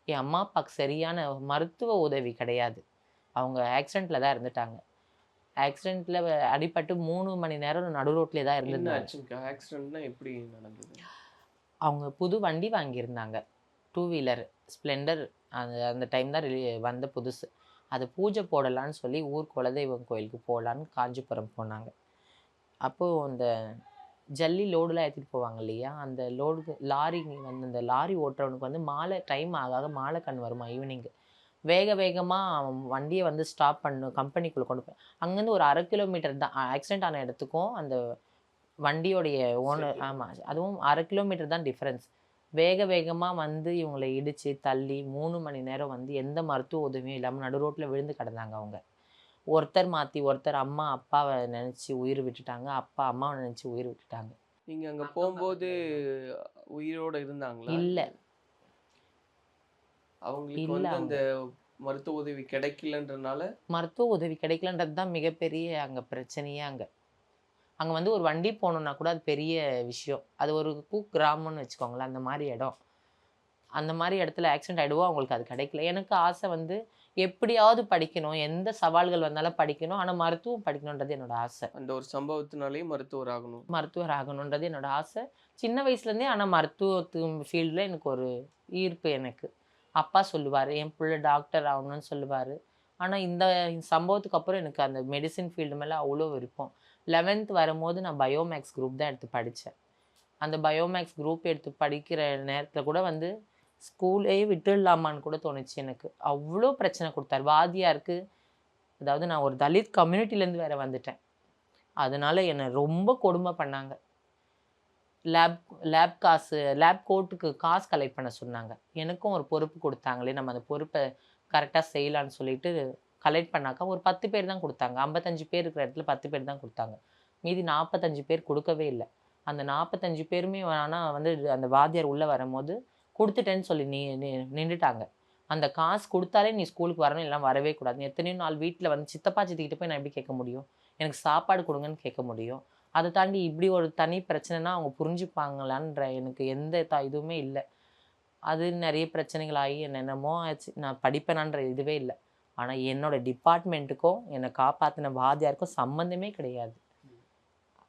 என் அம்மா அப்பாவுக்கு சரியான மருத்துவ உதவி கிடையாது. அவங்க ஆக்சிடெண்ட்டில் தான் இருந்துட்டாங்க. ஆக்சிடெண்ட்டில் அடிபட்டு மூணு மணி நேரம் நடு ரோட்லேயே தான் இருந்திருந்தாங்க ஆச்சுங்க? ஆக்சிடென்ட்னா எப்படி நடந்தது? அவங்க புது வண்டி வாங்கியிருந்தாங்க. டூ வீலர் ஸ்ப்ளெண்டர் அந்த அந்த டைம் தான் ரிலீ வந்த புதுசு. அது பூஜை போடலான்னு சொல்லி ஊர் குலதெய்வம் கோயிலுக்கு போகலான்னு காஞ்சிபுரம் போனாங்க. அப்போது அந்த ஜல்லி லோடுலாம் ஏற்றிட்டு போவாங்க இல்லையா? அந்த லோடுக்கு லாரி வந்து அந்த லாரி ஓட்டுறவனுக்கு வந்து மாலை டைம் ஆக ஆக மாலை கண் வருமா ஈவினிங்கு வேக வேகமாக வண்டியை வந்து ஸ்டாப் பண்ணணும் கம்பெனிக்குள்ளே கொண்டு போய் அங்கேருந்து ஒரு அரை கிலோமீட்டர் தான் ஆக்சிடென்ட் ஆன இடத்துக்கும் அந்த வண்டியோடைய ஓனர். ஆமாம் அதுவும் அரை கிலோமீட்டர் தான் டிஃப்ரென்ஸ் வேக வேகமாக வந்து இவங்களை இடித்து தள்ளி மூணு மணி நேரம் வந்து எந்த மருத்துவ உதவியும் இல்லாமல் நடு ரோட்டில் விழுந்து கிடந்தாங்க அவங்க. ஒருத்தர் மாற்றி ஒருத்தர் அம்மா அப்பாவை நினச்சி உயிர் விட்டுட்டாங்க. அப்பா அம்மாவை நினச்சி உயிர் விட்டுட்டாங்க. நீங்க அங்க போகும்போது உயிரோட இருந்தாங்களா? இல்ல. அவங்களுக்கு வந்து. அந்த மருத்துவ உதவி கிடைக்கலன்றனால? மருத்துவ உதவி கிடைக்கலன்றது தான் மிகப்பெரிய அங்கே பிரச்சனையே அங்கே. அங்கே வந்து ஒரு வண்டி போகணுன்னா கூட அது பெரிய விஷயம். அது ஒரு பூ கிராமம்னு வச்சுக்கோங்களேன் அந்த மாதிரி இடம். அந்த மாதிரி இடத்துல ஆக்சிடென்ட் ஆகிடுவோம் அவங்களுக்கு அது கிடைக்கல. எனக்கு ஆசை வந்து எப்படியாவது படிக்கணும் எந்த சவால்கள் வந்தாலும் படிக்கணும் ஆனால் மருத்துவம் படிக்கணுன்றது என்னோட ஆசை. அந்த ஒரு சம்பவத்தினாலேயே மருத்துவர் ஆகணும். மருத்துவர் ஆகணுன்றது என்னோட ஆசை. சின்ன வயசுலேருந்தே ஆனால் மருத்துவத்து ஃபீல்டில் எனக்கு ஒரு ஈர்ப்பு எனக்கு. அப்பா சொல்லுவார் என் பிள்ளை டாக்டர் ஆகணும்னு சொல்லுவார். ஆனால் இந்த சம்பவத்துக்கு அப்புறம் எனக்கு அந்த மெடிசின் ஃபீல்டு மேலே அவ்வளோ விருப்பம். லெவன்த் வரும்போது நான் பயோமேக்ஸ் குரூப் தான் எடுத்து படித்தேன் அந்த பயோமேக்ஸ் குரூப் எடுத்து படிக்கிற நேரத்தில் கூட வந்து ஸ்கூலே விட்டுடலாமான்னு கூட தோணுச்சு எனக்கு. அவ்வளோ பிரச்சனை கொடுத்தாரு. வாதியாருக்கு அதாவது நான் ஒரு தலித் கம்யூனிட்டிலேருந்து வேற வந்துட்டேன். அதனால என்னை ரொம்ப கொடுமை பண்ணாங்க. லேப் லேப் காசு லேப் கோட்டுக்கு காசு கலெக்ட் பண்ண சொன்னாங்க. எனக்கும் ஒரு பொறுப்பு கொடுத்தாங்களே நம்ம அந்த பொறுப்பை கரெக்டாக செய்யலான்னு சொல்லிட்டு கலெக்ட் பண்ணாக்கா ஒரு பத்து பேர் தான் கொடுத்தாங்க. ஐம்பத்தஞ்சு பேர் இருக்கிற இடத்துல பத்து பேர் தான் கொடுத்தாங்க. மீதி நாற்பத்தஞ்சு பேர் கொடுக்கவே இல்லை. அந்த நாற்பத்தஞ்சு பேருமே ஆனால் வந்து அந்த வாத்தியார் உள்ளே வரும்போது கொடுத்துட்டேன்னு சொல்லி நீ நின்றுட்டாங்க அந்த காசு கொடுத்தாலே நீ ஸ்கூலுக்கு வரணும் இல்லை வரவே கூடாது. எத்தனையோ நாள் வீட்டில் வந்து சித்தப்பா சித்திக்கிட்ட போய் நான் எப்படி கேட்க முடியும்? எனக்கு சாப்பாடு கொடுங்கன்னு கேட்க முடியும். அதை தாண்டி இப்படி ஒரு தனி பிரச்சனைனா அவங்க புரிஞ்சுப்பாங்களான்ற எனக்கு எந்த த இதுவுமே இல்லை. அது நிறைய பிரச்சனைகள் ஆகி என்னென்னமோ ஆச்சு. நான் படிப்பேனான்ற இதுவே இல்லை. ஆனால் என்னோட டிபார்ட்மெண்ட்டுக்கும் என்னை காப்பாற்றின வாத்தியாருக்கும் சம்மந்தமே கிடையாது.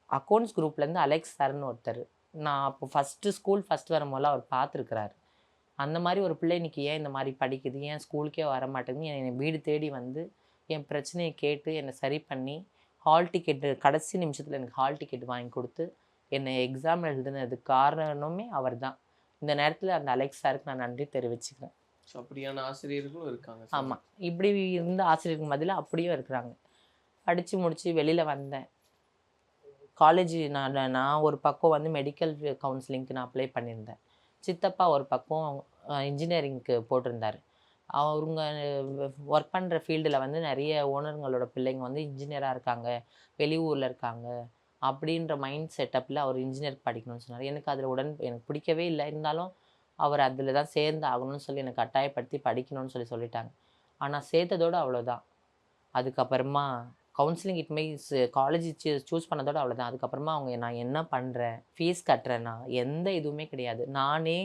அக்கௌண்ட்ஸ் குரூப்லேருந்து அலெக்ஸ் சார்னு ஒருத்தர். நான் அப்போ ஃபஸ்ட்டு ஸ்கூல் ஃபஸ்ட் வரும்போது அவர் பார்த்துருக்குறாரு. அந்த மாதிரி ஒரு பிள்ளை இன்னைக்கு ஏன் இந்த மாதிரி படிக்குது? ஏன் ஸ்கூலுக்கே வர மாட்டேங்குது என்னை வீடு தேடி வந்து என் பிரச்சனையை கேட்டு என்னை சரி பண்ணி ஹால் டிக்கெட்டு கடைசி நிமிஷத்தில் எனக்கு ஹால் டிக்கெட் வாங்கி கொடுத்து என்னை எக்ஸாம் எழுதுனதுக்கு காரணமே அவர் தான் இந்த நேரத்தில் அந்த அலெக்ஸ் சாருக்கு நான் நன்றி தெரிவிச்சுக்கிறேன். ஸோ அப்படியான ஆசிரியர்களும் இருக்காங்க. ஆமாம் இப்படி இருந்த ஆசிரியருக்கு மதியில் அப்படியும் இருக்கிறாங்க. படித்து முடித்து வெளியில் வந்தேன். காலேஜ் நான் நான் நான் ஒரு பக்கம் வந்து மெடிக்கல் கவுன்சிலிங்க்கு நான் அப்ளை பண்ணியிருந்தேன். சித்தப்பா ஒரு பக்கம் இன்ஜினியரிங்க்கு போட்டிருந்தார். அவங்க ஒர்க் பண்ணுற ஃபீல்டில் வந்து நிறைய ஓனருங்களோட பிள்ளைங்க வந்து இன்ஜினியராக இருக்காங்க வெளியூரில் இருக்காங்க அப்படின்ற மைண்ட் செட்டப்பில் அவர் இன்ஜினியர் படிக்கணும்னு சொன்னார். எனக்கு அதில் உடன் எனக்கு பிடிக்கவே இல்லை. இருந்தாலும் அவர் அதில் தான் சேர்ந்து ஆகணும்னு சொல்லி எனக்கு கட்டாயப்படுத்தி படிக்கணும்னு சொல்லி சொல்லிட்டாங்க. ஆனால் சேர்த்ததோடு அவ்வளோதான் அதுக்கப்புறமா counselling it means college choose பண்ணதோட அவ்வளோதான் அதுக்கப்புறமா அவங்க நான் என்ன பண்ணுறேன் ஃபீஸ் கட்டுறேன்னா எந்த இதுவுமே கிடையாது. நானே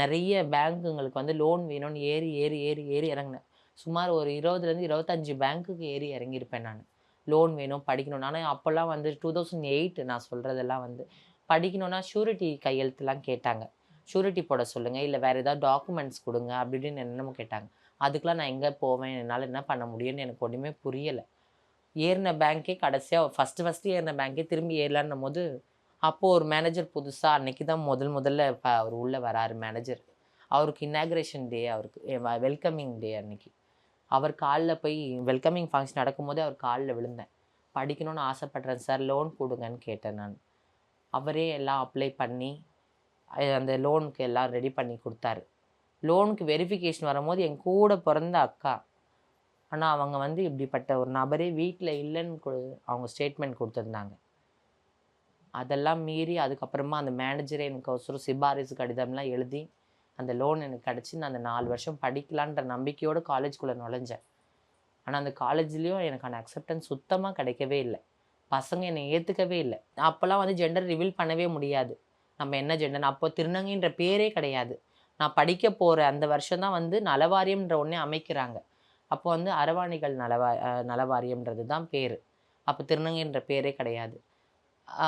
நிறைய பேங்க்குங்களுக்கு வந்து லோன் வேணும்னு ஏறி ஏறி ஏறி ஏறி இறங்கினேன். சுமார் ஒரு இருபதுலேருந்து இருபத்தஞ்சி பேங்க்குக்கு ஏறி இறங்கியிருப்பேன் நான். லோன் வேணும் படிக்கணும். ஆனால் அப்போல்லாம் வந்து டூ தௌசண்ட் எயிட் நான் சொல்கிறதெல்லாம் வந்து படிக்கணும்னா ஷூரிட்டி கையெழுத்துலாம் கேட்டாங்க. ஷூரிட்டி போட சொல்லுங்கள் இல்லை வேறு ஏதாவது டாக்குமெண்ட்ஸ் கொடுங்க. அப்படின்னு என்னென்னமோ கேட்டாங்க. அதுக்கெலாம் நான் எங்கே போவேன்? என்னால் என்ன பண்ண முடியும்னு எனக்கு ஒன்றுமே புரியலை. ஏறின பேங்க்கே கடைசியாக ஃபஸ்ட்டு ஃபஸ்ட்டு ஏறின பேங்க்கே திரும்பி ஏறலான்னும் போது அப்போது ஒரு மேனேஜர் புதுசாக அன்றைக்கி தான் முதல் முதல்ல இப்போ அவர் உள்ளே வராரு மேனேஜர் அவருக்கு இன்னாக்ரேஷன் டே அவருக்கு வெல்கமிங் டே அன்னைக்கு. அவர் காலில் போய் வெல்கமிங் ஃபங்க்ஷன் நடக்கும்போது அவர் காலில் விழுந்தேன். படிக்கணும்னு ஆசைப்பட்றேன் சார் லோன் கொடுங்கன்னு கேட்டேன் நான். அவரே எல்லாம் அப்ளை பண்ணி அந்த லோனுக்கு எல்லாம் ரெடி பண்ணி கொடுத்தாரு. லோனுக்கு வெரிஃபிகேஷன் வரும்போது என் கூட பிறந்த அக்கா ஆனால் அவங்க வந்து இப்படிப்பட்ட ஒரு நபரே வீட்டில் இல்லைன்னு அவங்க ஸ்டேட்மெண்ட் கொடுத்துருந்தாங்க. அதெல்லாம் மீறி அதுக்கப்புறமா அந்த மேனேஜரே எனக்கு அவசரம் சிபாரிசு கடிதம்லாம் எழுதி அந்த லோன் எனக்கு கிடச்சி நான் அந்த நாலு வருஷம் படிக்கலான்ற நம்பிக்கையோடு காலேஜ்குள்ளே நுழைஞ்சேன். ஆனால் அந்த காலேஜ்லேயும் எனக்கான அக்செப்டன்ஸ் சுத்தமாக கிடைக்கவே இல்லை. பசங்க என்னை ஏற்றுக்கவே இல்லை. அப்போல்லாம் வந்து ஜெண்டர் ரிவீல் பண்ணவே முடியாது. நம்ம என்ன ஜெண்டர் அப்போ திருநங்கைன்ற பேரே கிடையாது. நான் படிக்க போகிற அந்த வருஷம் தான் வந்து நலவாரியம்ன்ற ஒன்றே அமைக்கிறாங்க. அப்போ வந்து அரவாணிகள் நலவா நலவாரியம்ன்றது தான் பேர். அப்போ திருநங்கைன்ற பேரே கிடையாது.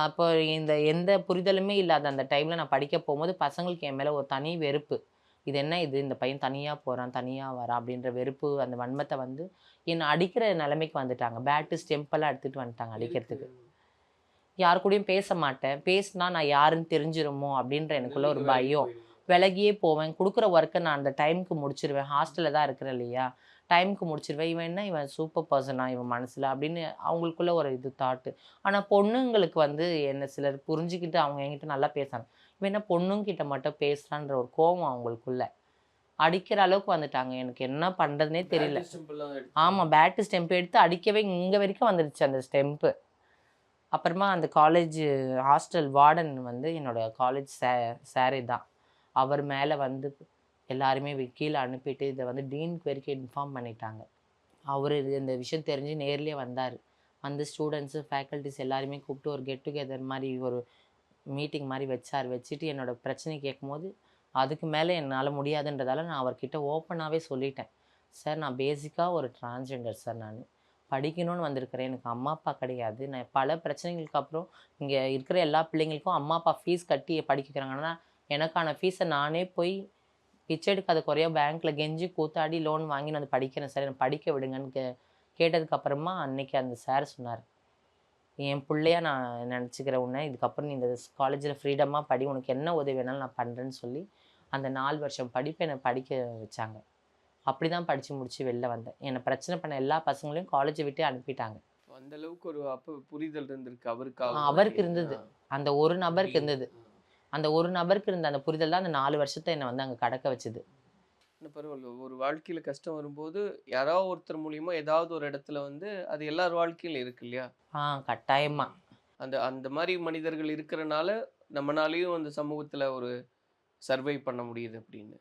அப்போ இந்த எந்த புரிதலுமே இல்லாத அந்த டைமில் நான் படிக்க போகும்போது பசங்களுக்கு என் மேலே ஒரு தனி வெறுப்பு. இது என்ன இது? இந்த பையன் தனியாக போகிறான் தனியாக வரான் அப்படின்ற வெறுப்பு அந்த வன்மத்தை வந்து என்னை அடிக்கிற நிலைமைக்கு வந்துட்டாங்க. பேட்டு ஸ்டெம்பெல்லாம் எடுத்துகிட்டு வந்துட்டாங்க அடிக்கிறதுக்கு. யார் கூடயும் பேச மாட்டேன். பேசினா நான் யாருன்னு தெரிஞ்சிருமோ அப்படின்ற எனக்குள்ள ஒரு பயம். விலகியே போவேன். கொடுக்குற ஒர்க்கை நான் அந்த டைமுக்கு முடிச்சிருவேன். ஹாஸ்டலில் தான் இருக்கிறேன் இல்லையா? டைமுக்கு முடிச்சிருவேன். இவன் என்ன? இவன் சூப்பர் பர்சனா இவன் மனசில்? அப்படின்னு அவங்களுக்குள்ள ஒரு இது தாட்டு ஆனால் பொண்ணுங்களுக்கு வந்து என்ன சிலர் புரிஞ்சுக்கிட்டு அவங்க என்கிட்ட நல்லா பேசுறாங்க. இவன் என்ன? பொண்ணுங்கிட்ட மட்டும் பேசுகிறான்ற ஒரு கோவம் அவங்களுக்குள்ள. அடிக்கிற அளவுக்கு வந்துட்டாங்க. எனக்கு என்ன பண்ணுறதுனே தெரியல. ஆமாம் பேட்டு ஸ்டெம்ப் எடுத்து அடிக்கவே இங்கே வரைக்கும் வந்துடுச்சு அந்த ஸ்டெம்ப்பு அப்புறமா அந்த காலேஜ் ஹாஸ்டல் வார்டன் வந்து என்னோட காலேஜ் சே சாரே தான். அவர் மேலே வந்து எல்லாருமே கீழே அனுப்பிட்டு இதை வந்து டீனுக்கு வரைக்கும் இன்ஃபார்ம் பண்ணிட்டாங்க. அவர் இந்த விஷயம் தெரிஞ்சு நேர்லேயே வந்தார். வந்து ஸ்டூடெண்ட்ஸு ஃபேக்கல்ட்டிஸ் எல்லாருமே கூப்பிட்டு ஒரு கெட் டுகெதர் மாதிரி ஒரு மீட்டிங் மாதிரி வச்சார். வச்சுட்டு என்னோட பிரச்சனை கேட்கும்போது அதுக்கு மேலே என்னால் முடியாதுன்றதால நான் அவர்கிட்ட ஓப்பனாகவே சொல்லிட்டேன். சார் நான் பேசிக்காக ஒரு டிரான்ஸ்ஜெண்டர் சார் நான். படிக்கணும்னு வந்திருக்கிறேன். எனக்கு அம்மா அப்பா கிடையாது. நான் பல பிரச்சனைகளுக்கு அப்புறம் இங்கே இருக்கிற எல்லா பிள்ளைங்களுக்கும் அம்மா அப்பா ஃபீஸ் கட்டி படிக்க எனக்கான ஃபீஸை நானே போய் பிச்சை எடுக்காத குறையா பேங்க்கில் கெஞ்சி கூத்தாடி லோன் வாங்கி நான் படிக்கிறேன். சார் என்னை படிக்க விடுங்கன்னு கே கேட்டதுக்கு அப்புறமா அன்னைக்கு அந்த சார் சொன்னார். என் பிள்ளையா நான் நினச்சிக்கிறேன் உன்னை. இதுக்கப்புறம் நீ இந்த காலேஜில் ஃப்ரீடமாக படி. உனக்கு என்ன உதவி வேணாலும் நான் பண்ணுறேன்னு சொல்லி அந்த நாலு வருஷம் படிப்பை என்னை படிக்க வச்சாங்க. அப்படி தான் படித்து முடிச்சு வெளில வந்தேன். என்னை பிரச்சனை பண்ண எல்லா பசங்களையும் காலேஜை விட்டு அனுப்பிட்டாங்க. அந்த அளவுக்கு ஒரு அப்ப புரிதல் இருந்திருக்கு அவருக்காக ஆ, அவருக்கு இருந்தது. அந்த ஒரு நபருக்கு இருந்தது. அந்த ஒரு நபருக்கு இருந்த அந்த புரிதல் தான் அந்த நாலு வருஷத்தை என்னை வந்து அங்கே கடக்க வச்சுது. பரவாயில்ல ஒரு வாழ்க்கையில கஷ்டம் வரும்போது யாராவது ஒருத்தர் மூலியமா ஏதாவது ஒரு இடத்துல வந்து அது எல்லார் வாழ்க்கையிலும் இருக்கு இல்லையா? ஆ கட்டாயமா. அந்த அந்த மாதிரி மனிதர்கள் இருக்கிறனால நம்மனாலையும் அந்த சமூகத்துல ஒரு சர்வை பண்ண முடியுது அப்படின்னு.